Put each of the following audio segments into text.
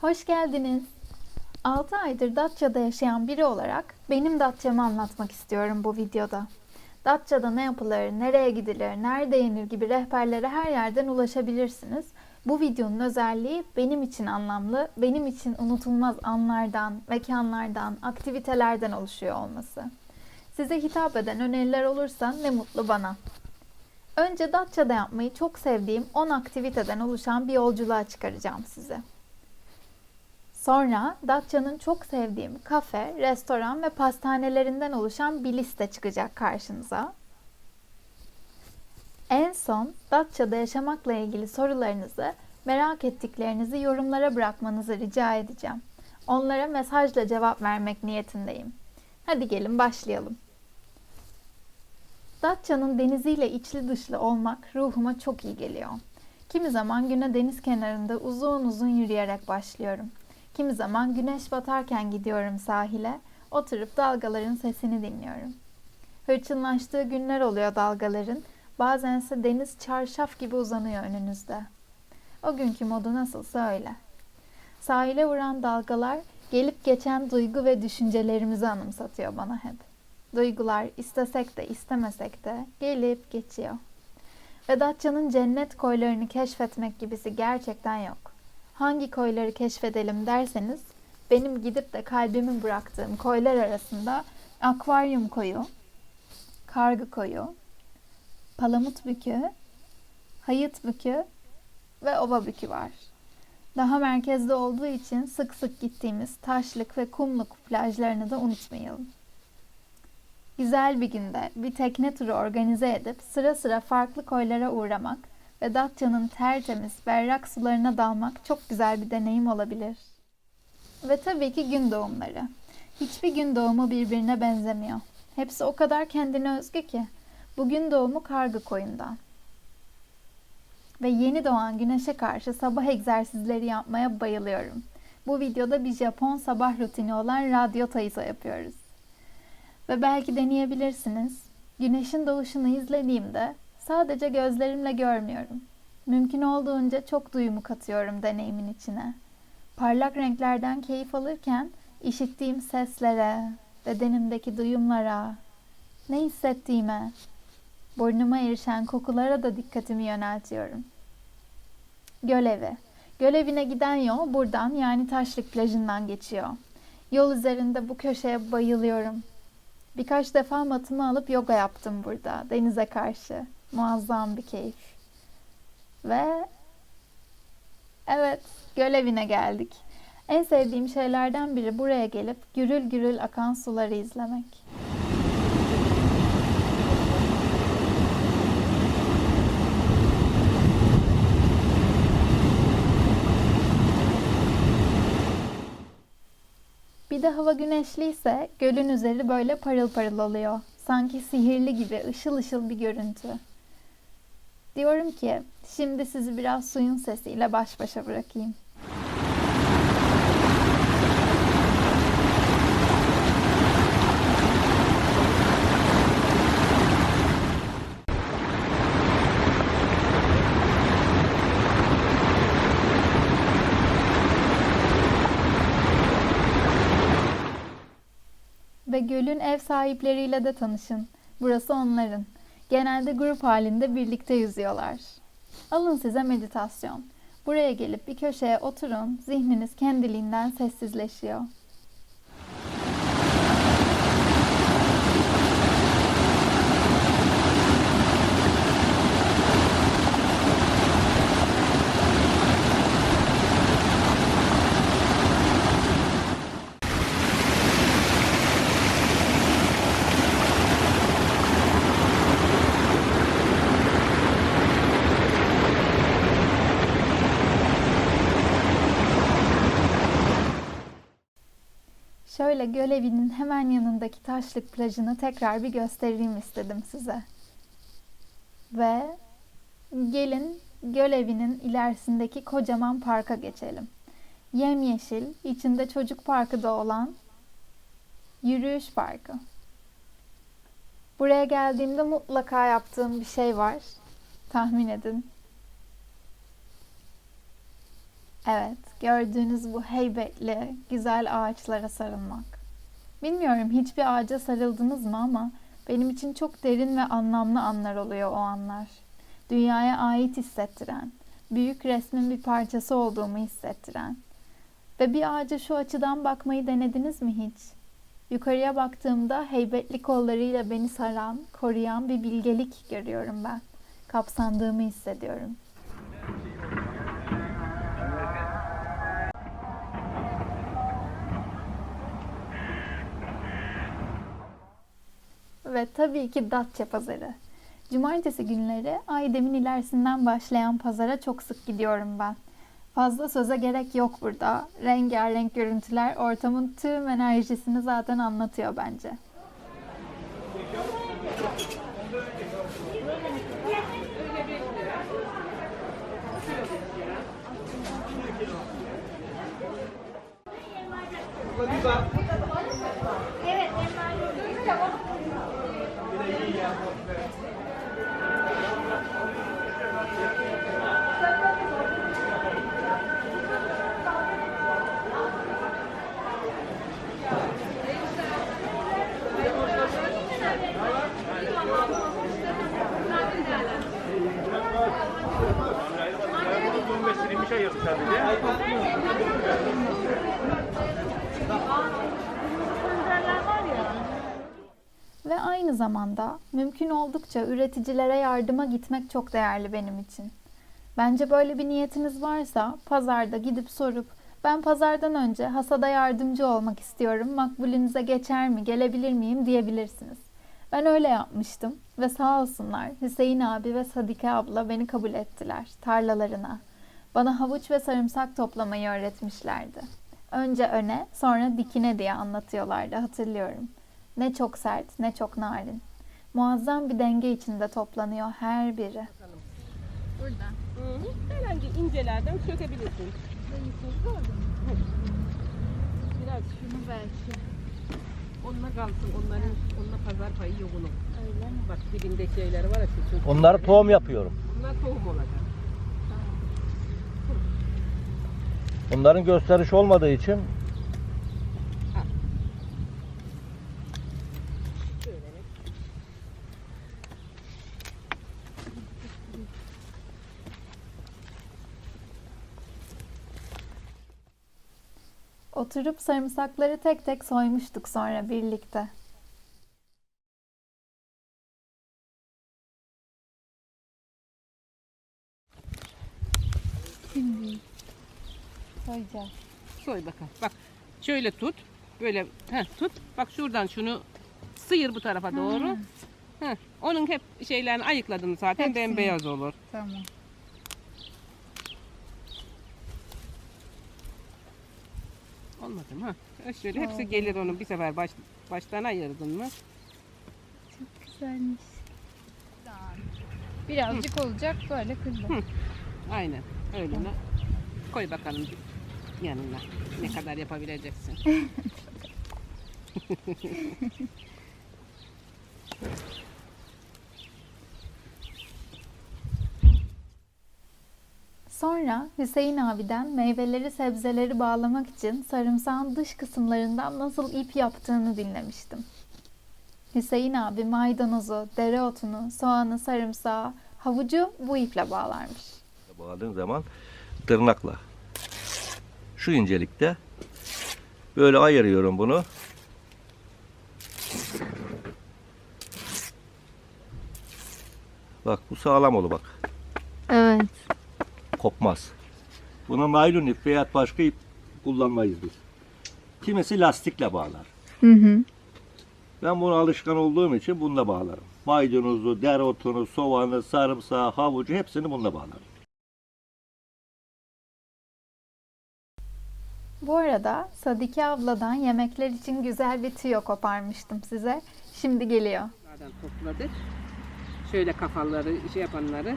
Hoş geldiniz. 6 aydır Datça'da yaşayan biri olarak benim Datça'mı anlatmak istiyorum bu videoda. Datça'da ne yapılır, nereye gidilir, nerede yenir gibi rehberlere her yerden ulaşabilirsiniz. Bu videonun özelliği benim için anlamlı, benim için unutulmaz anlardan, mekanlardan, aktivitelerden oluşuyor olması. Size hitap eden öneriler olursa ne mutlu bana. Önce Datça'da yapmayı çok sevdiğim 10 aktiviteden oluşan bir yolculuğa çıkaracağım sizi. Sonra Datça'nın çok sevdiğim kafe, restoran ve pastanelerinden oluşan bir liste çıkacak karşınıza. En son Datça'da yaşamakla ilgili sorularınızı, merak ettiklerinizi yorumlara bırakmanızı rica edeceğim. Onlara mesajla cevap vermek niyetindeyim. Hadi gelin başlayalım. Datça'nın deniziyle içli dışlı olmak ruhuma çok iyi geliyor. Kimi zaman güne deniz kenarında uzun uzun yürüyerek başlıyorum. Kimi zaman güneş batarken gidiyorum sahile, oturup dalgaların sesini dinliyorum. Hırçınlaştığı günler oluyor dalgaların, bazense deniz çarşaf gibi uzanıyor önünüzde. O günkü modu nasılsa öyle. Sahile vuran dalgalar gelip geçen duygu ve düşüncelerimizi anımsatıyor bana hep. Duygular istesek de istemesek de gelip geçiyor. Ve Datça'nın cennet koylarını keşfetmek gibisi gerçekten yok. Hangi koyları keşfedelim derseniz benim gidip de kalbimi bıraktığım koylar arasında akvaryum koyu, kargı koyu, palamut bükü, hayıt bükü ve ova bükü var. Daha merkezde olduğu için sık sık gittiğimiz taşlık ve kumluk plajlarını da unutmayalım. Güzel bir günde bir tekne turu organize edip sıra sıra farklı koylara uğramak ve Datça'nın tertemiz, berrak sularına dalmak çok güzel bir deneyim olabilir. Ve tabii ki gün doğumları. Hiçbir gün doğumu birbirine benzemiyor. Hepsi o kadar kendine özgü ki. Bugün doğumu kargı koyundan. Ve yeni doğan güneşe karşı sabah egzersizleri yapmaya bayılıyorum. Bu videoda bir Japon sabah rutini olan radyo tayısa yapıyoruz. Ve belki deneyebilirsiniz. Güneşin doğuşunu izlediğimde sadece gözlerimle görmüyorum. Mümkün olduğunca çok duyumu katıyorum deneyimin içine. Parlak renklerden keyif alırken işittiğim seslere, bedenimdeki duyumlara, ne hissettiğime, burnuma erişen kokulara da dikkatimi yöneltiyorum. Gölevi. Gölevine giden yol buradan yani Taşlık plajından geçiyor. Yol üzerinde bu köşeye bayılıyorum. Birkaç defa matımı alıp yoga yaptım burada denize karşı. Muazzam bir keyif. Ve evet göl evine geldik. En sevdiğim şeylerden biri buraya gelip gürül gürül akan suları izlemek. Bir de hava güneşliyse gölün üzeri böyle parıl parıl oluyor. Sanki sihirli gibi ışıl ışıl bir görüntü. Diyorum ki şimdi sizi biraz suyun sesiyle baş başa bırakayım. Ve gölün ev sahipleriyle de tanışın. Burası onların. Genelde grup halinde birlikte yüzüyorlar. Alın size meditasyon. Buraya gelip bir köşeye oturun, zihniniz kendiliğinden sessizleşiyor. Şöyle göl evinin hemen yanındaki taşlık plajını tekrar bir göstereyim istedim size. Ve gelin göl evinin ilerisindeki kocaman parka geçelim. Yemyeşil, içinde çocuk parkı da olan yürüyüş parkı. Buraya geldiğimde mutlaka yaptığım bir şey var. Tahmin edin. Evet, gördüğünüz bu heybetli, güzel ağaçlara sarılmak. Bilmiyorum hiçbir ağaca sarıldınız mı ama benim için çok derin ve anlamlı anlar oluyor o anlar. Dünyaya ait hissettiren, büyük resmin bir parçası olduğumu hissettiren. Ve bir ağaca şu açıdan bakmayı denediniz mi hiç? Yukarıya baktığımda heybetli kollarıyla beni saran, koruyan bir bilgelik görüyorum ben. Kapsandığımı hissediyorum. Ve tabii ki Datça pazarı. Cumartesi günleri Aydem'in ilerisinden başlayan pazara çok sık gidiyorum ben. Fazla söze gerek yok burada. Rengarenk görüntüler ortamın tüm enerjisini zaten anlatıyor bence. Ve aynı zamanda mümkün oldukça üreticilere yardıma gitmek çok değerli benim için. Bence böyle bir niyetiniz varsa pazarda gidip sorup ben pazardan önce hasada yardımcı olmak istiyorum. Makbulünüze geçer mi, gelebilir miyim diyebilirsiniz. Ben öyle yapmıştım ve sağ olsunlar Hüseyin abi ve Sadike abla beni kabul ettiler tarlalarına. Bana havuç ve sarımsak toplamayı öğretmişlerdi. Önce öne, sonra dikine diye anlatıyorlardı hatırlıyorum. Ne çok sert, ne çok narin. Muazzam bir denge içinde toplanıyor her biri. Burada. Hı. Herhangi incelerden sökebilirsin. Biraz Şunu belki. onunla kalsın. Onların onunla pazar payı yok onun. Öyle mi? Bak dibinde şeyleri var ya şu çocuk. Onları tohum yapıyorum. Bunlar tohum olacak. Bunların gösteriş olmadığı için Oturup sarımsakları tek tek soymuştuk sonra birlikte. Şimdi koyacağız. Soy bakalım. Bak şöyle tut. Böyle heh, tut. Bak şuradan şunu sıyır bu tarafa doğru. Heh, onun hep şeylerini ayıkladım zaten Hepsini. bembeyaz olur. Tamam. Olmadı mı? Ha, Şöyle hepsi gelir onun bir sefer baş, baştan ayırdın mı? Çok güzelmiş. Birazcık olacak böyle kızım. Aynen. Öyle mi? Koy bakalım yanına. Ne kadar yapabileceksin. Sonra Hüseyin abiden meyveleri sebzeleri bağlamak için sarımsağın dış kısımlarından nasıl ip yaptığını dinlemiştim. Hüseyin abi maydanozu, dereotunu, soğanı, sarımsağı, havucu bu iple bağlarmış. bağladığın zaman tırnakla şu incelikte böyle ayırıyorum bunu. Bak bu sağlam olur bak. Evet. Kopmaz. Buna naylon ip veya başka ip kullanmayız biz. Kimisi lastikle bağlar. Hı hı. Ben buna alışkan olduğum için bununla bağlarım. Maydanozu, dereotunu, soğanı, sarımsağı, havucu hepsini bununla bağlarım. Bu arada Sadike abladan yemekler için güzel bir tüyo koparmıştım size. Şimdi geliyor. Buradan topladık. Şöyle kafaları, şey yapanları.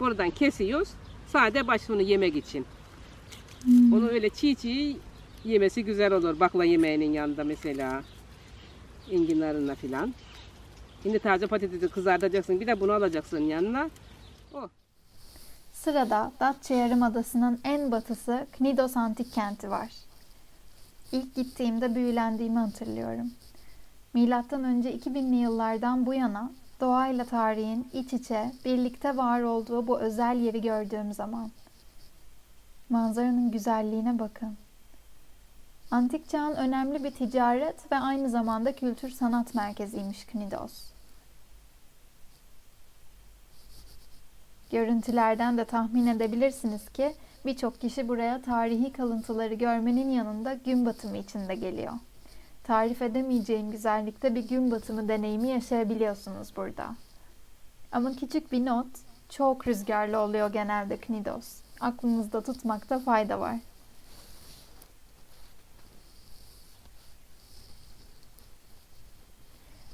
Buradan kesiyoruz. Sade başını yemek için. Onu öyle çiğ çiğ yemesi güzel olur. Bakla yemeğinin yanında mesela. Enginarınla filan. Şimdi taze patatesi kızartacaksın. Bir de bunu alacaksın yanına. Sırada Datça Yarımadası'nın en batısı Knidos Antik Kenti var. İlk gittiğimde büyülendiğimi hatırlıyorum. Milattan önce 2000'li yıllardan bu yana doğayla tarihin iç içe birlikte var olduğu bu özel yeri gördüğüm zaman. Manzaranın güzelliğine bakın. Antik çağın önemli bir ticaret ve aynı zamanda kültür sanat merkeziymiş Knidos. Görüntülerden de tahmin edebilirsiniz ki birçok kişi buraya tarihi kalıntıları görmenin yanında gün batımı için de geliyor. Tarif edemeyeceğim güzellikte bir gün batımı deneyimi yaşayabiliyorsunuz burada. Ama küçük bir not, çok rüzgarlı oluyor genelde Knidos. Aklınızda tutmakta fayda var.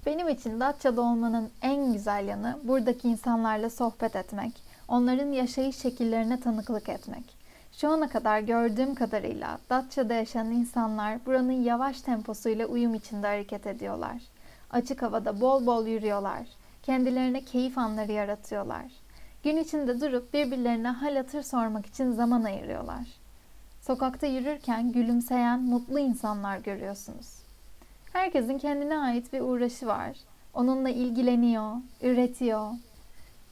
Benim için Datça'da olmanın en güzel yanı buradaki insanlarla sohbet etmek, onların yaşayış şekillerine tanıklık etmek. Şu ana kadar gördüğüm kadarıyla Datça'da yaşayan insanlar buranın yavaş temposuyla uyum içinde hareket ediyorlar. Açık havada bol bol yürüyorlar. Kendilerine keyif anları yaratıyorlar. Gün içinde durup birbirlerine hal hatır sormak için zaman ayırıyorlar. Sokakta yürürken gülümseyen, mutlu insanlar görüyorsunuz. Herkesin kendine ait bir uğraşı var. Onunla ilgileniyor, üretiyor.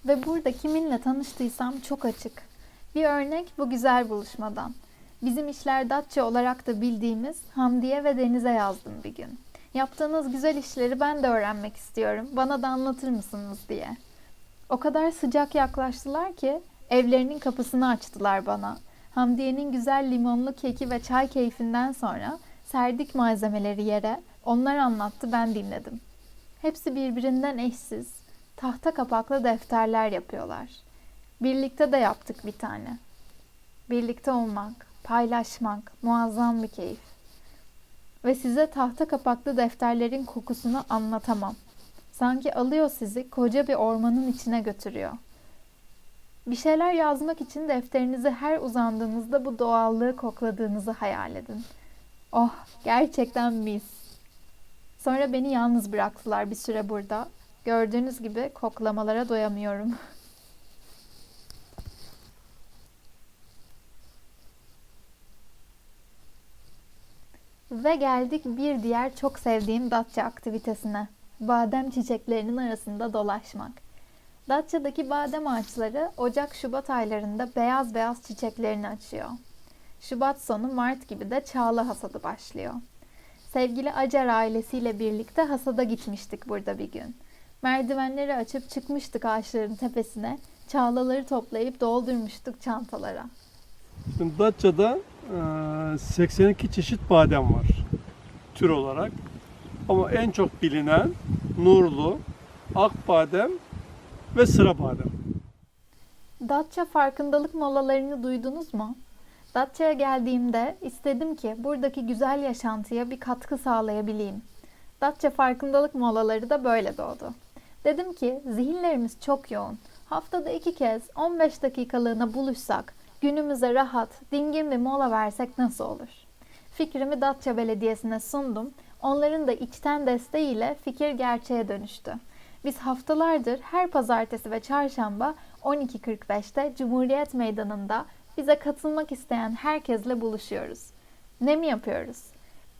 Ve burada kiminle tanıştıysam çok açık. Bir örnek bu güzel buluşmadan. Bizim işler Datça olarak da bildiğimiz Hamdiye ve Deniz'e yazdım bir gün. Yaptığınız güzel işleri ben de öğrenmek istiyorum. Bana da anlatır mısınız diye. O kadar sıcak yaklaştılar ki evlerinin kapısını açtılar bana. Hamdiye'nin güzel limonlu keki ve çay keyfinden sonra serdik malzemeleri yere. Onlar anlattı ben dinledim. Hepsi birbirinden eşsiz. Tahta kapaklı defterler yapıyorlar. Birlikte de yaptık bir tane. Birlikte olmak, paylaşmak muazzam bir keyif. Ve size tahta kapaklı defterlerin kokusunu anlatamam. Sanki alıyor sizi koca bir ormanın içine götürüyor. Bir şeyler yazmak için defterinizi her uzandığınızda bu doğallığı kokladığınızı hayal edin. Oh, gerçekten mis. Sonra beni yalnız bıraktılar bir süre burada. Gördüğünüz gibi koklamalara doyamıyorum. Ve geldik bir diğer çok sevdiğim Datça aktivitesine. Badem çiçeklerinin arasında dolaşmak. Datça'daki badem ağaçları Ocak-Şubat aylarında beyaz beyaz çiçeklerini açıyor. Şubat sonu Mart gibi de çağla hasadı başlıyor. Sevgili Acar ailesiyle birlikte hasada gitmiştik burada bir gün. Merdivenleri açıp çıkmıştık ağaçların tepesine. Çağlaları toplayıp doldurmuştuk çantalara. Şimdi Datça'da 82 çeşit badem var tür olarak. Ama en çok bilinen nurlu, ak badem ve sıra badem. Datça farkındalık molalarını duydunuz mu? Datça'ya geldiğimde istedim ki buradaki güzel yaşantıya bir katkı sağlayabileyim. Datça farkındalık molaları da böyle doğdu. Dedim ki zihinlerimiz çok yoğun. Haftada iki kez 15 dakikalığına buluşsak, günümüze rahat, dingin bir mola versek nasıl olur? Fikrimi Datça Belediyesi'ne sundum. Onların da içten desteğiyle fikir gerçeğe dönüştü. Biz haftalardır her pazartesi ve çarşamba 12.45'te Cumhuriyet Meydanı'nda bize katılmak isteyen herkesle buluşuyoruz. Ne mi yapıyoruz?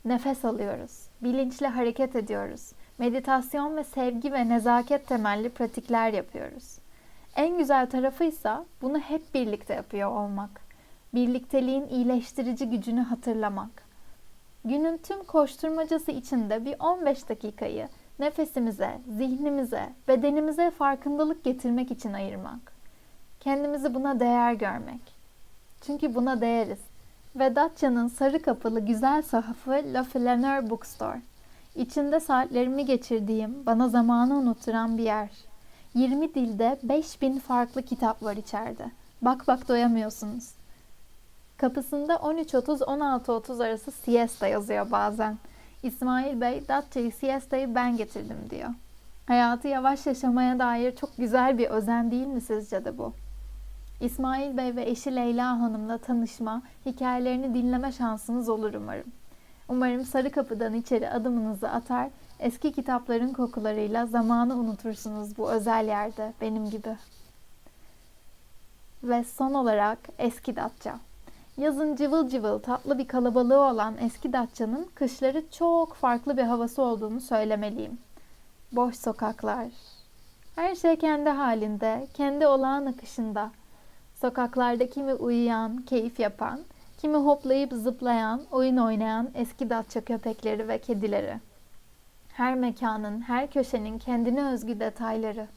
Nefes alıyoruz. Bilinçli hareket ediyoruz. Meditasyon ve sevgi ve nezaket temelli pratikler yapıyoruz. En güzel tarafı ise bunu hep birlikte yapıyor olmak. Birlikteliğin iyileştirici gücünü hatırlamak. Günün tüm koşturmacası içinde bir 15 dakikayı nefesimize, zihnimize, bedenimize farkındalık getirmek için ayırmak. Kendimizi buna değer görmek. Çünkü buna değeriz. Ve Datça'nın sarı kapılı güzel sahafı La Flaneur Bookstore. İçinde saatlerimi geçirdiğim, bana zamanı unutturan bir yer. 20 dilde 5000 farklı kitap var içeride. Bak bak doyamıyorsunuz. Kapısında 13.30-16.30 arası siesta yazıyor bazen. İsmail Bey, Datça'yı siestayı ben getirdim diyor. Hayatı yavaş yaşamaya dair çok güzel bir özen değil mi sizce de bu? İsmail Bey ve eşi Leyla Hanım'la tanışma, hikayelerini dinleme şansınız olur umarım. Umarım Sarı Kapı'dan içeri adımınızı atar, eski kitapların kokularıyla zamanı unutursunuz bu özel yerde benim gibi. Ve son olarak eski Datça. Yazın cıvıl cıvıl tatlı bir kalabalığı olan eski Datça'nın kışları çok farklı bir havası olduğunu söylemeliyim. Boş sokaklar. Her şey kendi halinde, kendi olağan akışında. Sokaklarda kimi uyuyan, keyif yapan, kimi hoplayıp zıplayan, oyun oynayan eski Datça köpekleri ve kedileri. Her mekanın, her köşenin kendine özgü detayları.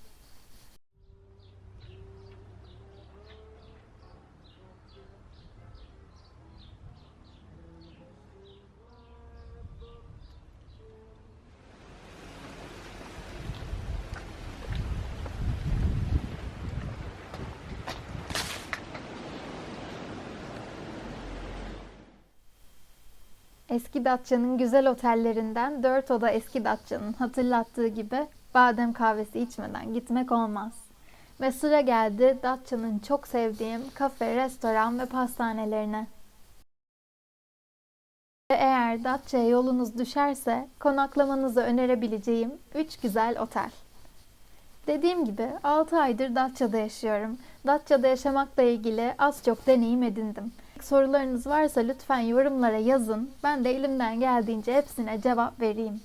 Eski Datça'nın güzel otellerinden dört oda eski Datça'nın hatırlattığı gibi badem kahvesi içmeden gitmek olmaz. Ve sıra geldi Datça'nın çok sevdiğim kafe, restoran ve pastanelerine. Ve Eğer Datça'ya yolunuz düşerse konaklamanızı önerebileceğim 3 güzel otel. Dediğim gibi 6 aydır Datça'da yaşıyorum. Datça'da yaşamakla ilgili az çok deneyim edindim. Sorularınız varsa lütfen yorumlara yazın. Ben de elimden geldiğince hepsine cevap vereyim.